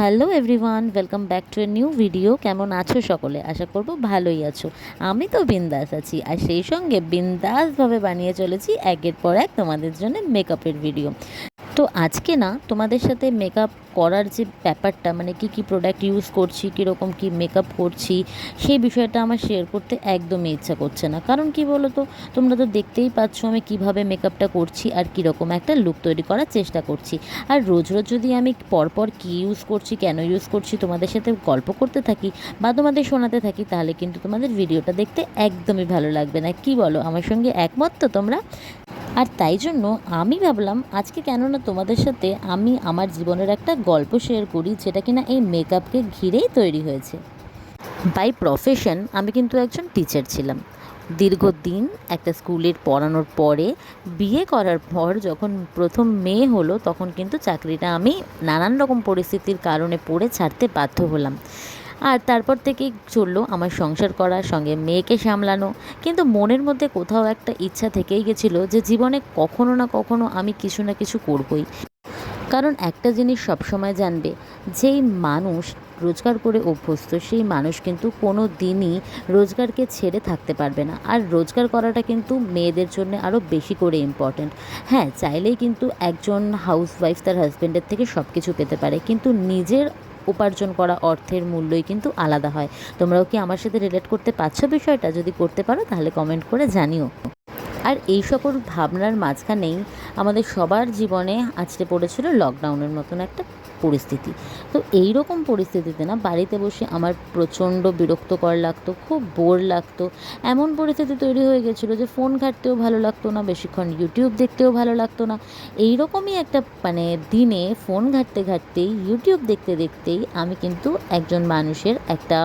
Hello everyone, welcome back to a new video. কেমন আছো সকলে? আশা করব ভালোই আছো। আমি তো বিন্দাস আছি, আর সেই সঙ্গে বিন্দাসভাবে বানিয়ে চলেছি একের পর এক তোমাদের জন্য মেকআপের ভিডিও তো আজকে না তোমাদের সাথে মেকআপ করার যে ব্যাপারটা মানে কি কি প্রোডাক্ট ইউজ করছি, কীরকম কি মেকআপ করছি, সেই বিষয়টা আমার শেয়ার করতে একদমই ইচ্ছা করছে না। কারণ কি বলো তো তোমরা তো দেখতেই পাচ্ছ আমি কীভাবে মেকআপটা করছি আর কীরকম একটা লুক তৈরি করার চেষ্টা করছি। আর রোজ রোজ যদি আমি পরপর কী ইউজ করছি, কেন ইউজ করছি তোমাদের সাথে গল্প করতে থাকি বা তোমাদের শোনাতে থাকি, তাহলে কিন্তু তোমাদের ভিডিওটা দেখতে একদমই ভালো লাগবে না। কি বলো? আমার সঙ্গে একমত তো তোমরা? আর তাই জন্য আমি ভাবলাম আজকে কেননা তোমাদের সাথে আমি আমার জীবনের একটা গল্প শেয়ার করি যেটা কিনা এই মেকআপকে ঘিরেই তৈরি হয়েছে। বাই প্রফেশন আমি কিন্তু একজন টিচার ছিলাম। দীর্ঘদিন একটা স্কুলের পড়ানোর পরে, বিয়ে করার পর যখন প্রথম মেয়ে হলো তখন কিন্তু চাকরিটা আমি নানান রকম পরিস্থিতির কারণে পড়ে ছাড়তে বাধ্য হলাম। আর তারপর থেকেই চলল আমার সংসার করার সঙ্গে মেয়েকে সামলানো। কিন্তু মনের মধ্যে কোথাও একটা ইচ্ছা থেকেই গেছিল যে জীবনে কখনো না কখনো আমি কিছু না কিছু করবই। কারণ একটা জিনিস সবসময় জানবে, যেই মানুষ রোজগার করে অভ্যস্ত, সেই মানুষ কিন্তু কোনো দিনই রোজগারকে ছেড়ে থাকতে পারবে না। আর রোজগার করাটা কিন্তু মেয়েদের জন্য আরও বেশি করে ইম্পর্ট্যান্ট হ্যাঁ চাইলেই কিন্তু একজন হাউসওয়াইফ তার হাজব্যান্ডের থেকে সব কিছু পেতে পারে, কিন্তু নিজের উপার্জন করা অর্থের মূল্যই কিন্তু আলাদা হয়। তোমরাও কি আমার সাথে রিলেট করতে পারছ বিষয়টা? যদি করতে পারো, তাহলে কমেন্ট করে জানিও। আর এই সকল ভাবনার মাঝখানেই আমাদের সবার জীবনে আছড়ে পড়েছিল লকডাউনের মতন একটা পরিস্থিতি। তো এই রকম পরিস্থিতিতে না বাড়িতে বসে আমার প্রচণ্ড বিরক্তকর লাগতো, খুব বোর লাগতো। এমন পরিস্থিতি তৈরি হয়ে গেছিল যে ফোন ঘাটতেও ভালো লাগতো না, বেশিক্ষণ ইউটিউব দেখতেও ভালো লাগতো না। এই রকমই একটা মানে দিনে ফোন ঘাটতে ঘাটতেই ইউটিউব দেখতে দেখতেই আমি কিন্তু একজন মানুষের একটা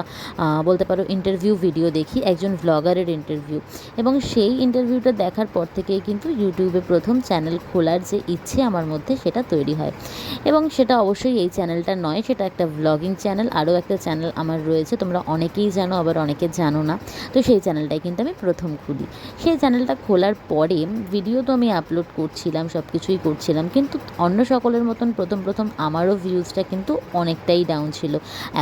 বলতে পারো ইন্টারভিউ ভিডিও দেখি, একজন ভ্লগারের ইন্টারভিউ এবং সেই ইন্টারভিউটা দেখার পর থেকেই কিন্তু ইউটিউবে প্রথম চ্যানেল খোলার যে ইচ্ছে আমার মধ্যে সেটা তৈরি হয়। এবং সেটা অবশ্যই এই চ্যানেলটা নয়, সেটা একটা ভ্লগিং চ্যানেল আরও একটা চ্যানেল আমার রয়েছে। তোমরা অনেকেই জানো, আবার অনেকে জানো না। তো সেই চ্যানেলটাই কিন্তু আমি প্রথম খুলি। সেই চ্যানেলটা খোলার পরে ভিডিও তো আমি আপলোড করছিলাম সব কিছুই করছিলাম, কিন্তু অন্য সকলের মতন প্রথম প্রথম আমারও ভিউজটা কিন্তু অনেকটাই ডাউন ছিল।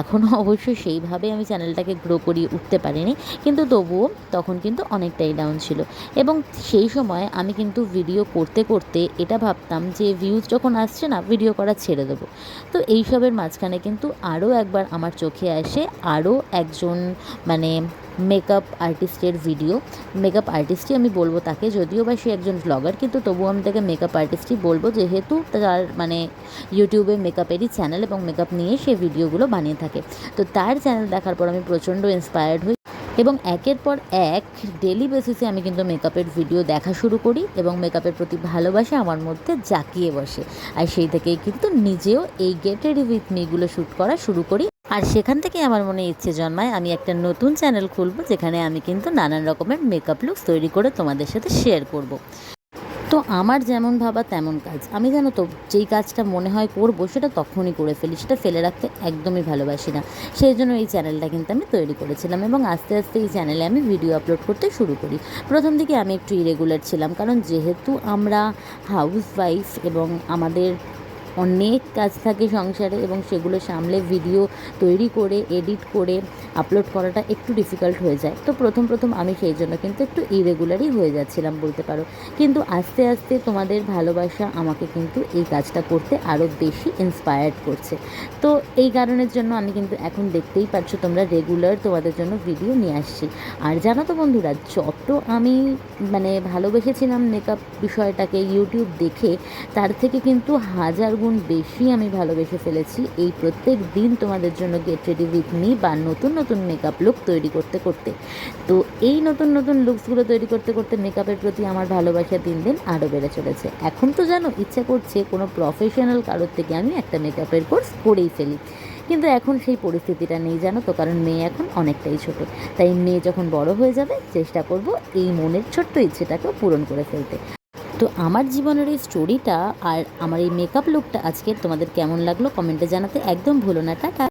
এখনও অবশ্যই সেইভাবে আমি চ্যানেলটাকে গ্রো করিয়ে উঠতে পারিনি, কিন্তু তবুও তখন কিন্তু অনেকটাই ডাউন ছিল। এবং সেই সময় আমি কিন্তু ভিডিও করতে করতে এটা ভাবতাম যে ভিউজ যখন আসছে না ভিডিও করা ছেড়ে দেবো। তো এইসবের মাঝখানে কিন্তু আরও একবার আমার চোখে আসে, আরও একজন মানে মেকআপ আর্টিস্টের ভিডিও মেকআপ আর্টিস্টই আমি বলব তাকে, যদিও বা সে একজন ব্লগার কিন্তু তবুও আমি তাকে মেকআপ আর্টিস্টই বলব, যেহেতু তার মানে ইউটিউবে মেকআপেরই চ্যানেল এবং মেকআপ নিয়ে সে ভিডিওগুলো বানিয়ে থাকে। তো তার চ্যানেল দেখার পর আমি প্রচণ্ড ইন্সপায়ার্ড হই। এবং একের পর এক ডেলি বেসিসে আমি কিন্তু মেকআপের ভিডিও দেখা শুরু করি এবং মেকআপের প্রতি ভালোবাসা আমার মধ্যে জাঁকিয়ে বসে আর সেই থেকেই কিন্তু নিজেও এই গেটের উইথ মিগুলো শ্যুট করা শুরু করি আর সেখান থেকে আমার মনে ইচ্ছে জন্মায়, আমি একটা নতুন চ্যানেল খুলব, যেখানে আমি কিন্তু নানান রকমের মেকআপ লুকস তৈরি করে তোমাদের সাথে শেয়ার করব। তো আমার যেমন ভাবা তেমন কাজ। আমি জানো তো, যেই কাজটা মনে হয় করব, সেটা তখনই করে ফেলি। সেটা ফেলে রাখতে একদমই ভালোবাসি না। সেই জন্য এই চ্যানেলটা কিন্তু আমি তৈরি করেছিলাম এবং আস্তে আস্তে এই চ্যানেলে আমি ভিডিও আপলোড করতে শুরু করি। প্রথম দিকে আমি একটু ইরেগুলার ছিলাম, কারণ যেহেতু আমরা হাউস ওয়াইফ এবং আমাদের অনেক কাজ থাকে সংসারে এবং সেগুলো সামলে ভিডিও তৈরি করে এডিট করে আপলোড করাটা একটু ডিফিকাল্ট হয়ে যায়। তো প্রথম প্রথম আমি সেই জন্য কিন্তু একটু ইরেগুলারই হয়ে যাচ্ছিলাম বলতে পারো। কিন্তু আস্তে আস্তে তোমাদের ভালোবাসা আমাকে কিন্তু এই কাজটা করতে আরও বেশি ইন্সপায়ার্ড করছে। তো এই কারণের জন্য আমি কিন্তু এখন দেখতেই পাচ্ছ তোমরা রেগুলার তোমাদের জন্য ভিডিও নিয়ে আসছি। আর জানো তো বন্ধুরা, যত আমি মানে ভালোবেসেছিলাম মেকআপ বিষয়টাকে ইউটিউব দেখে, তার থেকে কিন্তু হাজার গুণ বেশি আমি ভালোবেসে ফেলেছি। এই প্রত্যেক দিন তোমাদের জন্য গেট রেডি উইথ মি বা নতুন নতুন মেকআপ লুক তৈরি করতে করতে। তো এই নতুন নতুন লুকসগুলো তৈরি করতে করতে মেকআপের প্রতি আমার ভালোবাসা দিন দিন আরও বেড়ে চলেছে। এখন তো জানো, ইচ্ছা করছে কোনো প্রফেশনাল কারোর থেকে আমি একটা মেকআপের কোর্স করেই ফেলি। কিন্তু এখন সেই পরিস্থিতিটা নেই জানো তো, কারণ মেয়ে এখন অনেকটাই ছোট। তাই মেয়ে যখন বড় হয়ে যাবে, চেষ্টা করব এই মনের ছোট্ট ইচ্ছেটাকেও পূরণ করে ফেলতে। তো আমার জীবনের এই স্টোরিটা আর আমার এই মেকআপ লুকটা আজকে তোমাদের কেমন লাগল? কমেন্টে জানাতে একদম ভুলো না। টাটা।